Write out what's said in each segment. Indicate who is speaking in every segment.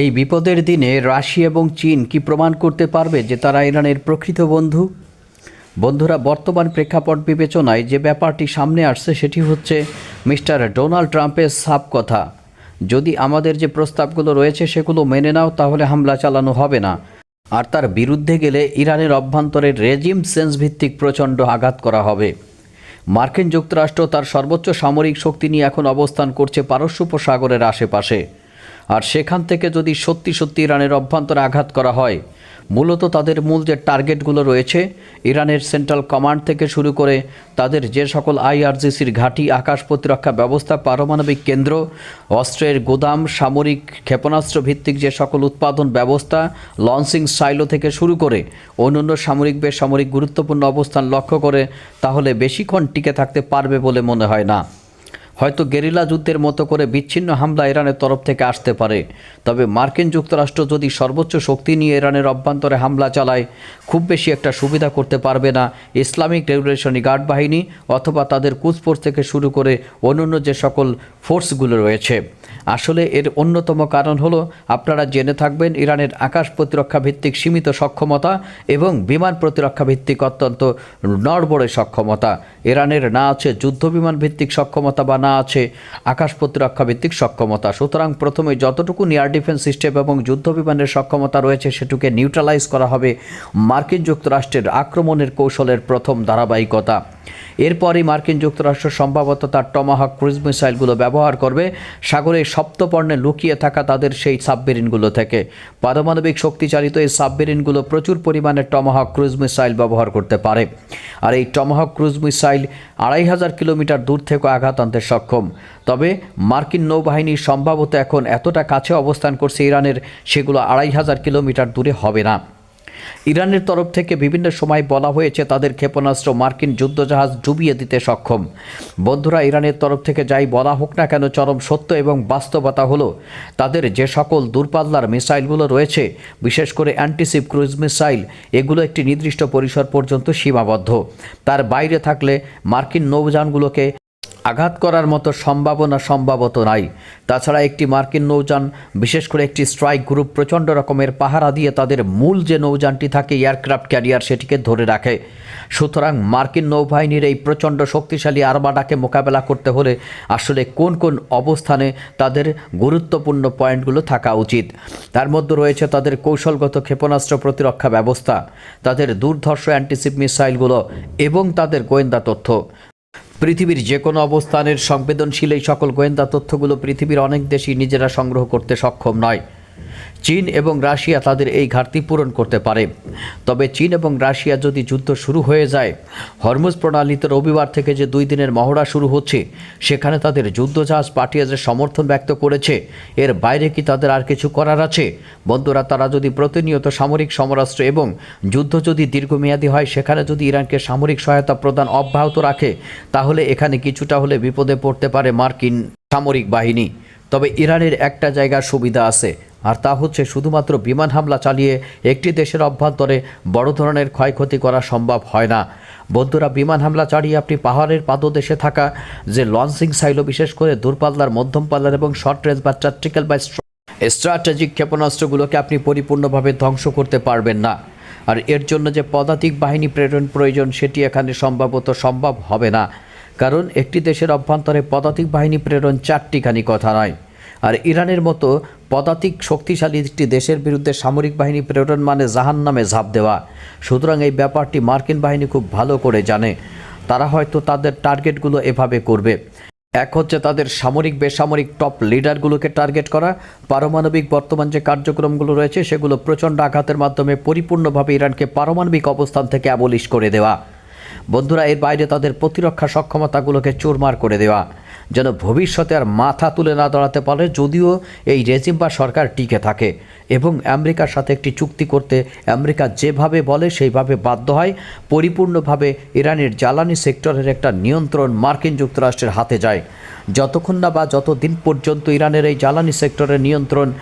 Speaker 1: এই বিপদের দিনে রাশিয়া এবং চীন কি প্রমাণ করতে পারবে যে তারা ইরানের প্রকৃত বন্ধু? বন্ধুরা, বর্তমান প্রেক্ষাপট বিবেচনায় যে ব্যাপারটি সামনে আসছে সেটি হচ্ছে মিস্টার ডোনাল্ড ট্রাম্পের সাপ কথা যদি আমাদের যে প্রস্তাবগুলো রয়েছে সেগুলো মেনে নাও, তাহলে হামলা চালানো হবে না। আর তার বিরুদ্ধে গেলে ইরানের অভ্যন্তরে রেজিম সেন্স ভিত্তিক প্রচণ্ড আঘাত করা হবে। মার্কিন যুক্তরাষ্ট্র তার সর্বোচ্চ সামরিক শক্তি নিয়ে এখন অবস্থান করছে পারস্য উপসাগরের আশেপাশে। আর সেখান থেকে যদি সত্যি সত্যি ইরানের অভ্যন্তরে আঘাত করা হয়, মূলত তাদের মূল যে টার্গেটগুলো রয়েছে, ইরানের সেন্ট্রাল কমান্ড থেকে শুরু করে তাদের যে সকল আইআরজিসির ঘাঁটি, আকাশ প্রতিরক্ষা ব্যবস্থা, পারমাণবিক কেন্দ্র, অস্ত্রের গোদাম, সামরিক ক্ষেপণাস্ত্র ভিত্তিক যে সকল উৎপাদন ব্যবস্থা, লঞ্চিং সাইলো থেকে শুরু করে অন্যান্য সামরিক, বেসামরিক গুরুত্বপূর্ণ অবস্থান লক্ষ্য করে, তাহলে বেশিক্ষণ টিকে থাকতে পারবে বলে মনে হয় না। হয়তো গেরিলা যুদ্ধের মতো করে বিচ্ছিন্ন হামলা ইরানের তরফ থেকে আসতে পারে। তবে মার্কিন যুক্তরাষ্ট্র যদি সর্বোচ্চ শক্তি নিয়ে ইরানের অভ্যন্তরে হামলা চালায়, খুব বেশি একটা সুবিধা করতে পারবে না ইসলামিক রেগুলেশনি গার্ড বাহিনী অথবা তাদের কুচফোর্স থেকে শুরু করে অন্যান্য যে সকল ফোর্সগুলো রয়েছে। আসলে এর অন্যতম কারণ হলো, আপনারা জেনে থাকবেন, ইরানের আকাশ প্রতিরক্ষা ভিত্তিক সীমিত সক্ষমতা এবং বিমান প্রতিরক্ষা ভিত্তিক অত্যন্ত নড়বড়ে সক্ষমতা। ইরানের না আছে যুদ্ধ বিমান ভিত্তিক সক্ষমতা বা না আছে আকাশ প্রতিরক্ষা ভিত্তিক সক্ষমতা। সুতরাং প্রথমে যতটুকু এয়ার ডিফেন্স সিস্টেম এবং যুদ্ধ বিমানের সক্ষমতা রয়েছে, সেটুকে নিউট্রালাইজ করা হবে মার্কিন যুক্তরাষ্ট্রের আক্রমণের কৌশলের প্রথম ধারাবাহিকতা। এরপরই মার্কিন যুক্তরাষ্ট্র সম্ভবত তার টমাহক ক্রুজ মিসাইলগুলো ব্যবহার করবে। সাগরের সপ্তপর্ণে লুকিয়ে থাকা তাদের সেই সাবমেরিনগুলো থেকে। পারমাণবিক শক্তিচালিত এই সাবমেরিনগুলো প্রচুর পরিমাণে টমাহক ক্রুজ মিসাইল ব্যবহার করতে পারে। আর এই টমাহক ক্রুজ মিসাইল আড়াই হাজার কিলোমিটার দূর থেকে আঘাত আনতে সক্ষম। তবে মার্কিন নৌবাহিনী সম্ভবত এখন এতটা কাছে অবস্থান করছে ইরানের, সেগুলো আড়াই হাজার কিলোমিটার দূরে হবে না। ইরানের তরফ থেকে বিভিন্ন সময় বলা হয়েছে তাদের ক্ষেপণাস্ত্র মার্কিন যুদ্ধজাহাজ ডুবিয়ে দিতে সক্ষম। বন্ধুরা, ইরানের তরফ থেকে যাই বলা হোক না কেন চরম সত্য এবং বাস্তবতা হলো, তাদের যে সকল দূরপাল্লার মিসাইলগুলো রয়েছে, বিশেষ করে অ্যান্টিসিপ ক্রুজ মিসাইল, এগুলো একটি নির্দিষ্ট পরিসর পর্যন্ত সীমাবদ্ধ। তার বাইরে থাকলে মার্কিন নৌযানগুলোকে আঘাত করার মতো সম্ভাবনা সম্ভবত নাই। তাছাড়া একটি মার্কিন নৌযান, বিশেষ করে একটি স্ট্রাইক গ্রুপ, প্রচণ্ড রকমের পাহারা দিয়ে তাদের মূল যে নৌযানটি থাকে, এয়ারক্রাফট ক্যারিয়ার, সেটিকে ধরে রাখে। সুতরাং মার্কিন নৌবাহিনীর এই প্রচণ্ড শক্তিশালী আরমাডাকে মোকাবেলা করতে হলে আসলে কোন কোন অবস্থানে তাদের গুরুত্বপূর্ণ পয়েন্টগুলো থাকা উচিত। তার মধ্যে রয়েছে তাদের কৌশলগত ক্ষেপণাস্ত্র প্রতিরক্ষা ব্যবস্থা, তাদের দুর্ধর্ষ অ্যান্টিসিপ মিসাইলগুলো এবং তাদের গোয়েন্দা তথ্য। পৃথিবীর যে কোনো অবস্থানের সংবেদনশীল এই সকল গোয়েন্দা তথ্যগুলো পৃথিবীর অনেক দেশই নিজেরা সংগ্রহ করতে সক্ষম নয়। চীন এবং রাশিয়া তাদের এই ঘাটতি পূরণ করতে পারে। তবে চীন এবং রাশিয়া যদি যুদ্ধ শুরু হয়ে যায়, হরমুজ প্রণালীতে রবিবার থেকে যে দুই দিনের মহড়া শুরু হচ্ছে, সেখানে তাদের যুদ্ধজাহাজ পাঠিয়ে যে সমর্থন ব্যক্ত করেছে, এর বাইরে কি তাদের আর কিছু করার আছে? বন্ধুরা, তারা যদি প্রতিনিয়ত সামরিক সমরাস্ত্র এবং যুদ্ধ যদি দীর্ঘমেয়াদী হয়, সেখানে যদি ইরানকে সামরিক সহায়তা প্রদান অব্যাহত রাখে, তাহলে এখানে কিছুটা হলে বিপদে পড়তে পারে মার্কিন সামরিক বাহিনী। তবে ইরানের একটা জায়গার সুবিধা আছে আর তা হচ্ছে শুধুমাত্র বিমান হামলা চালিয়ে একটি দেশের অভ্যন্তরে বড় ধরনের ক্ষয়ক্ষতি করা সম্ভব হয় না। বন্ধুরা, বিমান হামলা চালিয়ে আপনি পাহাড়ের পাদদেশে থাকা যে লঞ্চিং সাইলো, বিশেষ করে দূরপাল্লার মধ্যম পাল্লার এবং শর্ট রেঞ্জ বা ট্যাকটিক্যাল বা স্ট্র্যাটেজিক ক্ষেপণাস্ত্রগুলোকে আপনি পরিপূর্ণভাবে ধ্বংস করতে পারবেন না। আর এর জন্য যে পদাতিক বাহিনী প্রেরণ প্রয়োজন, সেটি এখানে সম্ভবত সম্ভব হবে না। কারণ একটি দেশের অভ্যন্তরে পদাতিক বাহিনী প্রেরণ চারটিখানি কথা নয়। আর ইরানের মতো পদাতিক শক্তিশালী একটি দেশের বিরুদ্ধে সামরিক বাহিনী প্রেরণ মানে জাহান নামে ঝাঁপ দেওয়া। সুতরাং এই ব্যাপারটি মার্কিন বাহিনী খুব ভালো করে জানে। তারা হয়তো তাদের টার্গেটগুলো এভাবে করবে। এক হচ্ছে তাদের সামরিক, বেসামরিক টপ লিডারগুলোকে টার্গেট করা। পারমাণবিক বর্তমান যে কার্যক্রমগুলো রয়েছে, সেগুলো প্রচণ্ড আঘাতের মাধ্যমে পরিপূর্ণভাবে ইরানকে পারমাণবিক অবস্থান থেকে অ্যাবলিশ করে দেওয়া। বন্ধুরা, এর বাইরে তাদের প্রতিরক্ষা সক্ষমতাগুলোকে চুরমার করে দেওয়া। যেন ভবিষ্যতে আর মাথা তুলে না দাঁড়াতে পারে যদিও এই রেজিম বা সরকার টিকে থাকে। এবং আমেরিকার সাথে একটি চুক্তি করতে আমেরিকা যেভাবে বলে সেইভাবে বাধ্য হয়। পরিপূর্ণভাবে ইরানের জ্বালানি সেক্টরের একটা নিয়ন্ত্রণ মার্কিন যুক্তরাষ্ট্রের হাতে যায়। যতক্ষণ না বা যতদিন পর্যন্ত ইরানের এই জ্বালানি সেক্টরের নিয়ন্ত্রণ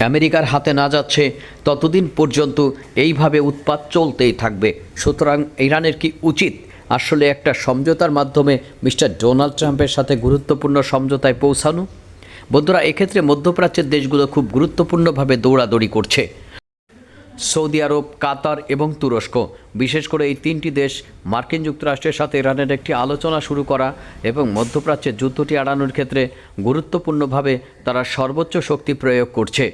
Speaker 1: আমেরিকার হাতে না যাচ্ছে, ততদিন পর্যন্ত এইভাবে উৎপাত চলতেই থাকবে। সুতরাং ইরানের কি উচিত আসলে একটা সমঝোতার মাধ্যমে মিস্টার ডোনাল্ড ট্রাম্পের সাথে গুরুত্বপূর্ণ সমঝোতায় পৌঁছানো। বন্ধুরা, এক্ষেত্রে মধ্যপ্রাচ্যের দেশগুলো খুব গুরুত্বপূর্ণভাবে দৌড়াদৌড়ি করছে। সৌদি আরব, কাতার এবং তুরস্ক, বিশেষ করে এই তিনটি দেশ মার্কিন যুক্তরাষ্ট্রের সাথে ইরানের একটি আলোচনা শুরু করা এবং মধ্যপ্রাচ্যের যুদ্ধটি এড়ানোর ক্ষেত্রে গুরুত্বপূর্ণভাবে তারা সর্বোচ্চ শক্তি প্রয়োগ করছে।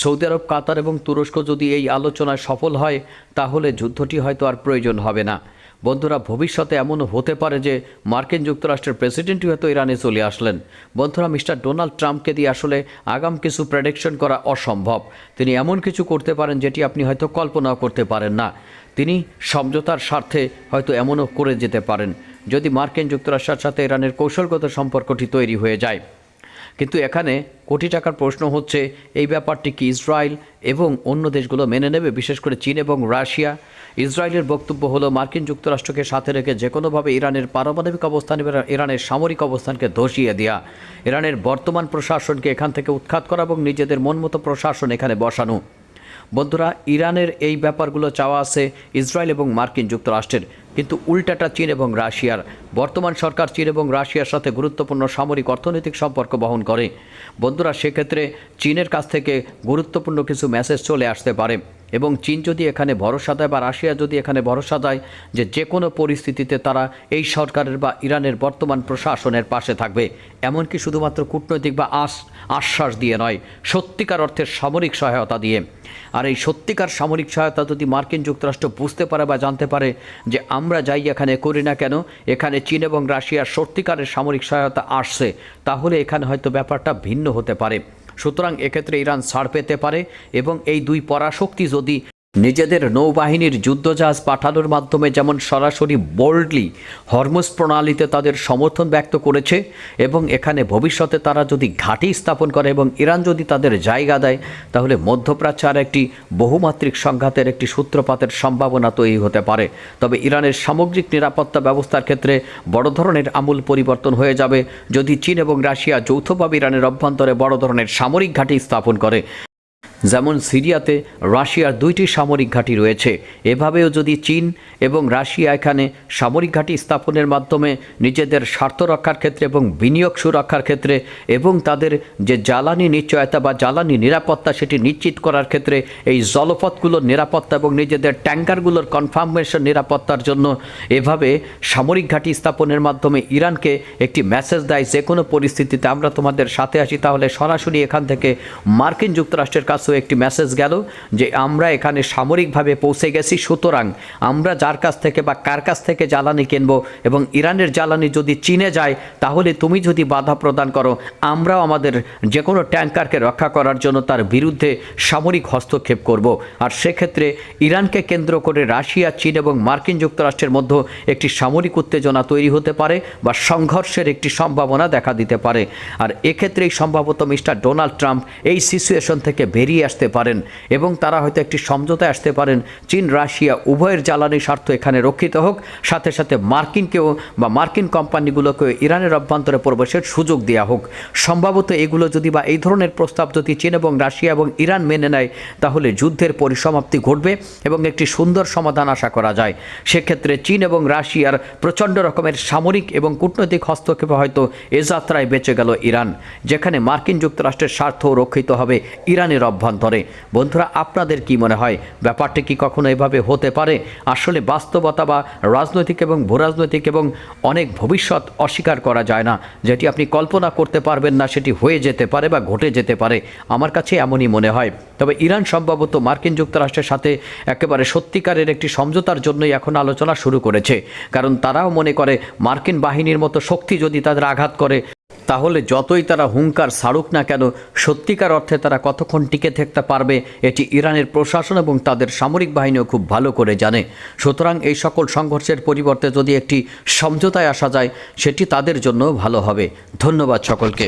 Speaker 1: সৌদি আরব, কাতার এবং তুরস্ক যদি এই আলোচনায় সফল হয়, তাহলে যুদ্ধটি হয়তো আর প্রয়োজন হবে না। বন্ধুরা, ভবিষ্যতে এমনও হতে পারে যে মার্কিন যুক্তরাষ্ট্রের প্রেসিডেন্টই হয়তো ইরানে চলে আসলেন। বন্ধুরা, মিস্টার ডোনাল্ড ট্রাম্পকে দিয়ে আসলে আগাম কিছু প্রেডিকশন করা অসম্ভব। তিনি এমন কিছু করতে পারেন যেটি আপনি হয়তো কল্পনাও করতে পারেন না। তিনি সমঝোতার স্বার্থে হয়তো এমনও করে যেতে পারেন, যদি মার্কিন যুক্তরাষ্ট্রের সাথে ইরানের কৌশলগত সম্পর্কটি তৈরি হয়ে যায়। কিন্তু এখানে কোটি টাকার প্রশ্ন হচ্ছে, এই ব্যাপারটি কি ইসরায়েল এবং অন্য দেশগুলো মেনে নেবে, বিশেষ করে চীন এবং রাশিয়া? ইসরায়েলের বক্তব্য হলো, মার্কিন যুক্তরাষ্ট্রকে সাথে রেখে যে কোনোভাবে ইরানের পারমাণবিক অবস্থান এবং ইরানের সামরিক অবস্থানকে ধসিয়ে দেওয়া ইরানের বর্তমান প্রশাসনকে এখান থেকে উৎখাত করা এবং নিজেদের মনমতো প্রশাসন এখানে বসানো। বন্ধুরা, ইরানের এই ব্যাপারগুলো চাওয়া আছে ইসরায়েল এবং মার্কিন যুক্তরাষ্ট্রের। কিন্তু উল্টাটা চীন এবং রাশিয়ার। বর্তমান সরকার চীন এবং রাশিয়ার সাথে গুরুত্বপূর্ণ সামরিক অর্থনৈতিক সম্পর্ক বহন করে। বন্ধুরা, সেক্ষেত্রে চীনের কাছ থেকে গুরুত্বপূর্ণ কিছু মেসেজ চলে আসতে পারে এবং চীন যদি এখানে ভরসা দেয় বা রাশিয়া যদি এখানে ভরসা দেয় যে যে কোনো পরিস্থিতিতে তারা এই সরকারের বা ইরানের বর্তমান প্রশাসনের পাশে থাকবে, এমনকি শুধুমাত্র কূটনৈতিক বা আশ আশ্বাস দিয়ে নয়, সত্যিকার অর্থের সামরিক সহায়তা দিয়ে। আর এই সত্যিকার সামরিক সহায়তা যদি মার্কিন যুক্তরাষ্ট্র বুঝতে পারে বা জানতে পারে যে আমরা যাই এখানে করি না কেন, এখানে চীন এবং রাশিয়ার সত্যিকারের সামরিক সহায়তা আসছে, তাহলে এখানে হয়তো ব্যাপারটা ভিন্ন হতে পারে। সুতরাং এক্ষেত্রে ইরান ছাড় পেতে পারে এবং এই দুই পরাশক্তি যদি নিজেদের নৌবাহিনীর যুদ্ধজাহাজ পাঠানোর মাধ্যমে যেমন সরাসরি বোল্ডলি হরমুজ প্রণালীতে তাদের সমর্থন ব্যক্ত করেছে এবং এখানে ভবিষ্যতে তারা যদি ঘাঁটি স্থাপন করে এবং ইরান যদি তাদের জায়গা দেয়, তাহলে মধ্যপ্রাচ্য আর একটি বহুমাত্রিক সংঘাতের একটি সূত্রপাতের সম্ভাবনা তৈরি হতে পারে। তবে ইরানের সামগ্রিক নিরাপত্তা ব্যবস্থার ক্ষেত্রে বড় ধরনের আমূল পরিবর্তন হয়ে যাবে যদি চীন এবং রাশিয়া যৌথভাবে ইরানের অভ্যন্তরে বড় ধরনের সামরিক ঘাঁটি স্থাপন করে। যেমন সিরিয়াতে রাশিয়ার দুইটি সামরিক ঘাঁটি রয়েছে। এভাবেও যদি চীন এবং রাশিয়া এখানে সামরিক ঘাঁটি স্থাপনের মাধ্যমে নিজেদের স্বার্থ রক্ষার ক্ষেত্রে এবং বিনিয়োগ সুরক্ষার ক্ষেত্রে এবং তাদের যে জ্বালানি নিশ্চয়তা বা জ্বালানি নিরাপত্তা সেটি নিশ্চিত করার ক্ষেত্রে এই জলপথগুলোর নিরাপত্তা এবং নিজেদের ট্যাঙ্কারগুলোর কনফার্মেশন নিরাপত্তার জন্য এভাবে সামরিক ঘাঁটি স্থাপনের মাধ্যমে ইরানকে একটি মেসেজ দেয়, যে কোনো পরিস্থিতিতে আমরা তোমাদের সাথে আসি তাহলে সরাসরি এখান থেকে মার্কিন যুক্তরাষ্ট্রের কাছেও একটি মেসেজ গেল যে আমরা এখানে সামরিকভাবে পৌঁছে গেছি, সুতরাং আমরা যার কাছ থেকে বা কার কাছ থেকে জ্বালানি কিনব এবং ইরানের জ্বালানি যদি চীনে যায়, তাহলে তুমি যদি বাধা প্রদান করো, আমরাও আমাদের যে কোনো ট্যাঙ্কারকে রক্ষা করার জন্য তার বিরুদ্ধে সামরিক হস্তক্ষেপ করব। আর সেক্ষেত্রে ইরানকে কেন্দ্র করে রাশিয়া, চীন এবং মার্কিন যুক্তরাষ্ট্রের মধ্যে একটি সামরিক উত্তেজনা তৈরি হতে পারে বা সংঘর্ষের একটি সম্ভাবনা দেখা দিতে পারে। আর এক্ষেত্রেই সম্ভবত মিস্টার ডোনাল্ড ট্রাম্প এই সিচুয়েশন থেকে বেরিয়ে আসতে পারেন এবং তারা হয়তো একটি সমঝোতায় আসতে পারেন, চীন, রাশিয়া উভয়ের জ্বালানি স্বার্থ এখানে রক্ষিত হোক। সাথে সাথে মার্কিনকেও বা মার্কিন কোম্পানিগুলোকেও ইরানের অভ্যন্তরে প্রবেশের সুযোগ দেওয়া হোক। সম্ভবত এগুলো যদি বা এই ধরনের প্রস্তাব যদি চীন এবং রাশিয়া এবং ইরান মেনে নেয়, তাহলে যুদ্ধের পরিসমাপ্তি ঘটবে এবং একটি সুন্দর সমাধান আশা করা যায়। সেক্ষেত্রে চীন এবং রাশিয়ার প্রচণ্ড রকমের সামরিক এবং কূটনৈতিক হস্তক্ষেপে হয়তো এ যাত্রায় বেঁচে গেল ইরান, যেখানে মার্কিন যুক্তরাষ্ট্রের স্বার্থ রক্ষিত হবে ইরানের অভ্যন্তরে বন্ধুরা, আপনাদের কি মনে হয়? ব্যাপারটি কি কখনো এভাবে হতে পারে? আসলে বাস্তবতা বা রাজনৈতিক এবং ভূরাজনৈতিক এবং অনেক ভবিষ্যৎ অস্বীকার করা যায় না। যেটি আপনি কল্পনা করতে পারবেন না, সেটি হয়ে যেতে পারে বা ঘটে যেতে পারে। আমার কাছে এমনই মনে হয়। তবে ইরান সম্ভবত মার্কিন যুক্তরাষ্ট্রের সাথে একেবারে সত্যিকারের একটি সমঝোতার জন্যই এখন আলোচনা শুরু করেছে। কারণ তারাও মনে করে, মার্কিন বাহিনীর মতো শক্তি যদি তাদের আঘাত করে তাহলে যতই তারা হুঙ্কার ছাড়ুক না কেন, সত্যিকার অর্থে তারা কতক্ষণ টিকে থাকতে পারবে, এটি ইরানের প্রশাসন এবং তাদের সামরিক বাহিনীও খুব ভালো করে জানে। সুতরাং এই সকল সংঘর্ষের পরিবর্তে যদি একটি সমঝোতায় আসা যায়, সেটি তাদের জন্য ভালো হবে। ধন্যবাদ সকলকে।